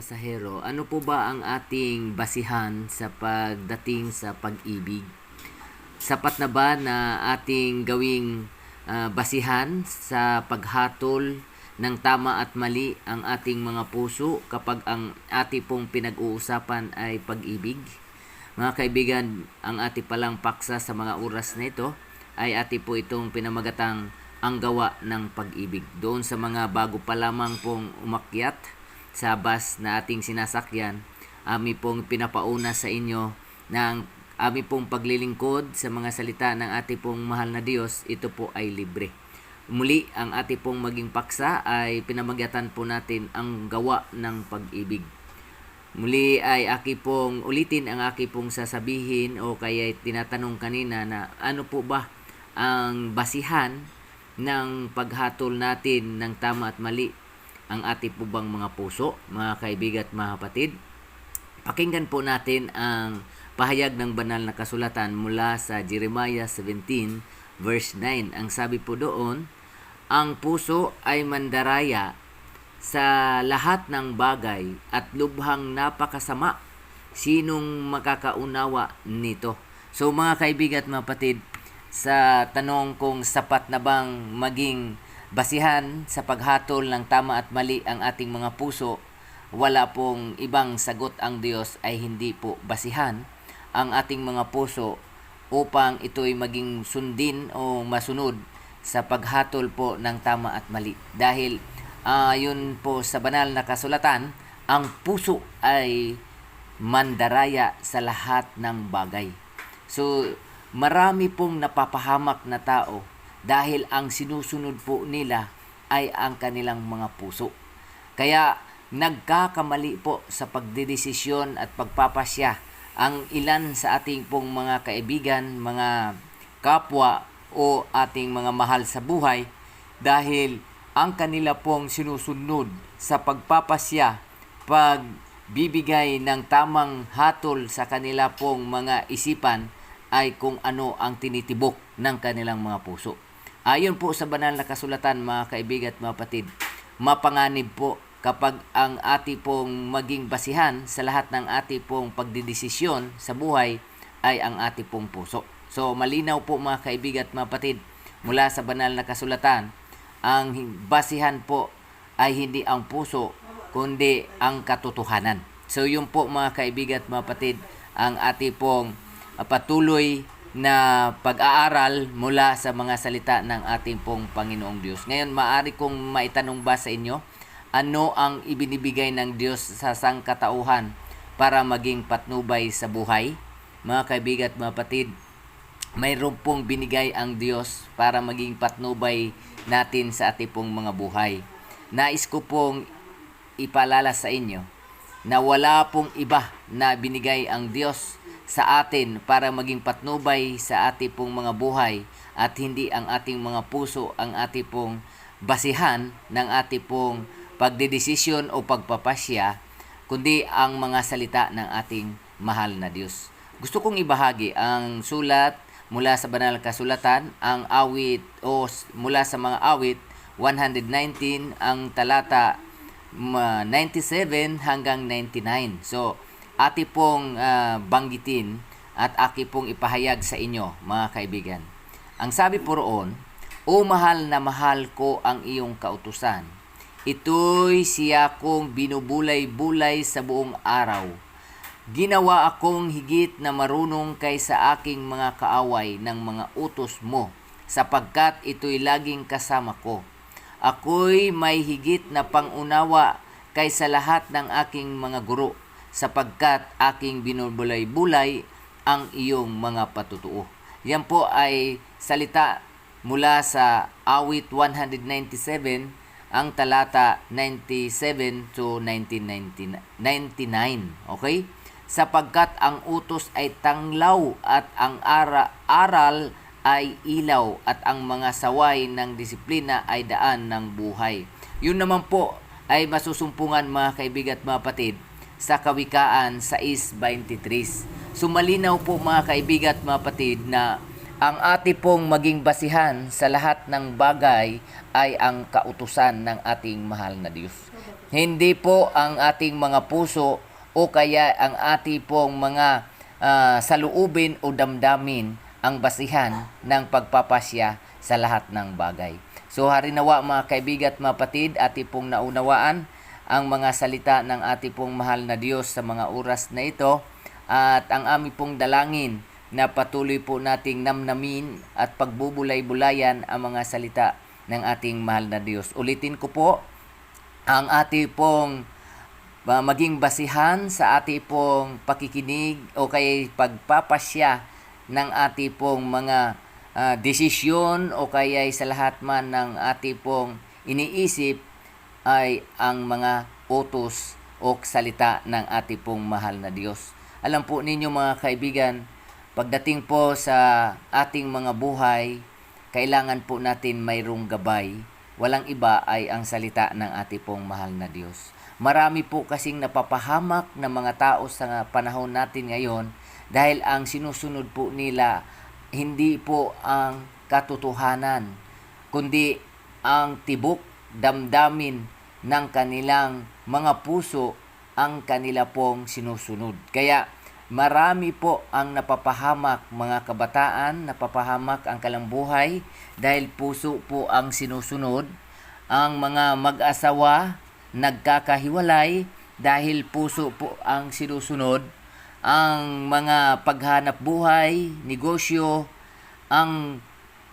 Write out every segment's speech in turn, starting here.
pasahero, ano po ba ang ating basihan sa pagdating sa pag-ibig? Sapat na ba na ating gawing ah, basihan sa paghatol ng tama at mali ang ating mga puso kapag ang ati pong pinag-uusapan ay pag-ibig? Mga kaibigan, ang ati palang paksa sa mga oras na ito ay ati po itong pinamagatang ang gawa ng pag-ibig. Doon sa mga bago pa lamang pong umakyat sa bus na ating sinasakyan, ami pong pinapauna sa inyo ng ami pong paglilingkod sa mga salita ng ating pong mahal na Diyos, ito po ay libre. Muli, ang ating pong maging paksa ay pinamagyatan po natin ang gawa ng pag-ibig. Muli ay aki pong ulitin ang aki pong sasabihin o kaya tinatanong kanina na ano po ba ang basihan ng paghatol natin ng tama at mali ang ating po mga puso, mga kaibigan at mga kapatid. Pakinggan po natin ang pahayag ng banal na kasulatan mula sa Jeremiah 17 verse 9. Ang sabi po doon, ang puso ay mandaraya sa lahat ng bagay at lubhang napakasama. Sinong makakaunawa nito? So mga kaibigan at mga kapatid, sa tanong kung sapat na bang maging basihan sa paghatol ng tama at mali ang ating mga puso, wala pong ibang sagot ang Diyos ay hindi po basihan ang ating mga puso upang ito'y maging sundin o masunod sa paghatol po ng tama at mali. Dahil ayon po sa banal na kasulatan, ang puso ay mandaraya sa lahat ng bagay. So, marami pong napapahamak na tao dahil ang sinusunod po nila ay ang kanilang mga puso. Kaya nagkakamali po sa pagdidesisyon at pagpapasya ang ilan sa ating pong mga kaibigan, mga kapwa o ating mga mahal sa buhay dahil ang kanila pong sinusunod sa pagpapasya, pagbibigay ng tamang hatol sa kanila pong mga isipan ay kung ano ang tinitibok ng kanilang mga puso. Ayon po sa banal na kasulatan mga kaibigan at mga patid, mapanganib po kapag ang ati pong maging basihan sa lahat ng ati pong pagdidesisyon sa buhay ay ang ati pong puso. So malinaw po mga kaibigan at mga patid mula sa banal na kasulatan, ang basihan po ay hindi ang puso kundi ang katotohanan. So yun po mga kaibigan at mga patid ang ati pong uh, patuloy na pag-aaral mula sa mga salita ng ating pong Panginoong Diyos. Ngayon, maari kong maitanong ba sa inyo, ano ang ibinibigay ng Diyos sa sangkatauhan para maging patnubay sa buhay? Mga kaibigan at mga patid, mayroon pong binigay ang Diyos para maging patnubay natin sa ating pong mga buhay. Nais ko pong ipalala sa inyo na wala pong iba na binigay ang Diyos sa atin para maging patnubay sa ating pong mga buhay at hindi ang ating mga puso ang ating pong basihan ng ating pong pagdedesisyon o pagpapasya kundi ang mga salita ng ating mahal na Diyos. Gusto kong ibahagi ang sulat mula sa banal na kasulatan, ang awit o mula sa mga awit 119 ang talata ma- 97 hanggang 99. So, ati pong ah, banggitin at aki pong ipahayag sa inyo, mga kaibigan. Ang sabi po roon, O mahal na mahal ko ang iyong kautusan. Ito'y siya kong binubulay-bulay sa buong araw. Ginawa akong higit na marunong kaysa aking mga kaaway ng mga utos mo, sapagkat ito'y laging kasama ko. Ako'y may higit na pangunawa kaysa lahat ng aking mga guro, sapagkat aking binubulay-bulay ang iyong mga patutuo. Yan po ay salita mula sa awit 197 ang talata 97 to 1999. Okay? Sapagkat ang utos ay tanglaw at ang ara, aral ay ilaw at ang mga saway ng disiplina ay daan ng buhay. Yun naman po ay masusumpungan mga kaibigan at mga patid sa Kawikaan 6.23. So malinaw po mga kaibigan at mga patid na ang ati pong maging basihan sa lahat ng bagay ay ang kautusan ng ating mahal na Diyos. Hindi po ang ating mga puso o kaya ang ati pong mga ah, saluubin o damdamin ang basihan ng pagpapasya sa lahat ng bagay. So harinawa mga kaibigan at mga patid, ati pong naunawaan ang mga salita ng ati pong mahal na Diyos sa mga oras na ito at ang aming pong dalangin na patuloy po nating namnamin at pagbubulay-bulayan ang mga salita ng ating mahal na Diyos. Ulitin ko po, ang ati pong uh, maging basihan sa ati pong pakikinig o kay pagpapasya ng ati pong mga ah, desisyon o kaya sa lahat man ng ati pong iniisip ay ang mga utos o salita ng ati pong mahal na Diyos. Alam po ninyo mga kaibigan, pagdating po sa ating mga buhay, kailangan po natin mayroong gabay. Walang iba ay ang salita ng ati pong mahal na Diyos. Marami po kasing napapahamak ng mga tao sa panahon natin ngayon dahil ang sinusunod po nila hindi po ang katotohanan, kundi ang tibok damdamin ng kanilang mga puso ang kanila pong sinusunod. Kaya marami po ang napapahamak mga kabataan, napapahamak ang kalambuhay dahil puso po ang sinusunod. Ang mga mag-asawa nagkakahiwalay dahil puso po ang sinusunod. Ang mga paghanap buhay, negosyo, ang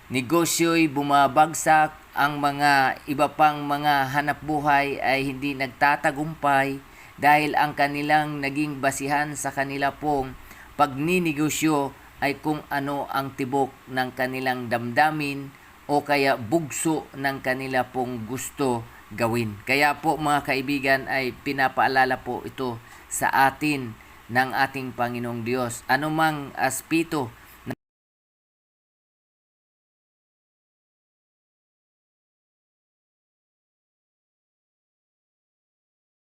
negosyo'y bumabagsak, ang mga iba pang mga hanap buhay ay hindi nagtatagumpay dahil ang kanilang naging basihan sa kanila pong pagninegosyo ay kung ano ang tibok ng kanilang damdamin o kaya bugso ng kanila pong gusto gawin. Kaya po mga kaibigan ay pinapaalala po ito sa atin ng ating Panginoong Diyos. Anumang aspito